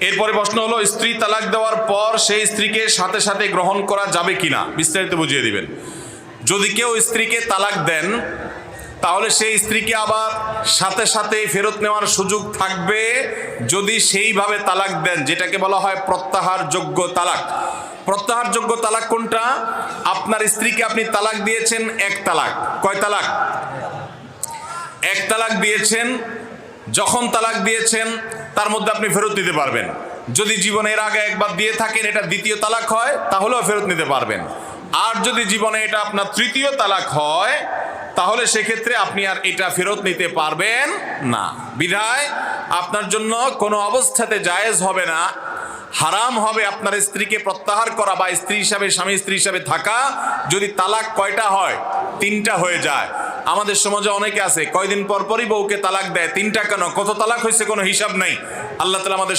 এরপরে প্রশ্ন হলো, স্ত্রী তালাক দেওয়ার পর সেই স্ত্রীকে সাথে সাথে গ্রহণ করা যাবে কিনা? বিস্তারিত বুঝিয়ে দিবেন। যদি কেউ স্ত্রীকে তালাক দেন, তাহলে সেই স্ত্রীকে আবার সাথে সাথে ফেরত নেওয়ার সুযোগ থাকবে যদি সেইভাবে তালাক দেন, যেটাকে বলা হয় প্রত্যাহার যোগ্য তালাক। প্রত্যাহার যোগ্য তালাক কোনটা? আপনার স্ত্রীকে আপনি তালাক দিয়েছেন, এক তালাক। কয় তালাক? এক তালাক দিয়েছেন। যখন তালাক দিয়েছেন তার মধ্যে আপনি ফেরত দিতে পারবেন। যদি জীবনের আগে একবার দিয়ে থাকেন, এটা দ্বিতীয় তালাক হয়, তাহলেও ফেরত নিতে পারবেন। আর যদি জীবনে এটা আপনার তৃতীয় তালাক হয়, তাহলে সেক্ষেত্রে আপনি আর এটা ফেরত নিতে পারবেন না। বিধায়, আপনার জন্য কোনো অবস্থাতে জায়েজ হবে না। হারাম হবে আপনার স্ত্রীকে প্রত্যাহার করা বা স্ত্রী হিসাবে, স্বামী স্ত্রী হিসাবে থাকা। যদি তালাক কয়টা হয়? তিনটা হয়ে যায়। আমাদের সমাজে অনেকে আছে, কয়দিন পর পরই বউকে তালাক দেয় তিনটা কেন কত তালাক হয়েছে কোনো হিসাব নাই। আল্লাহ তালা আমাদের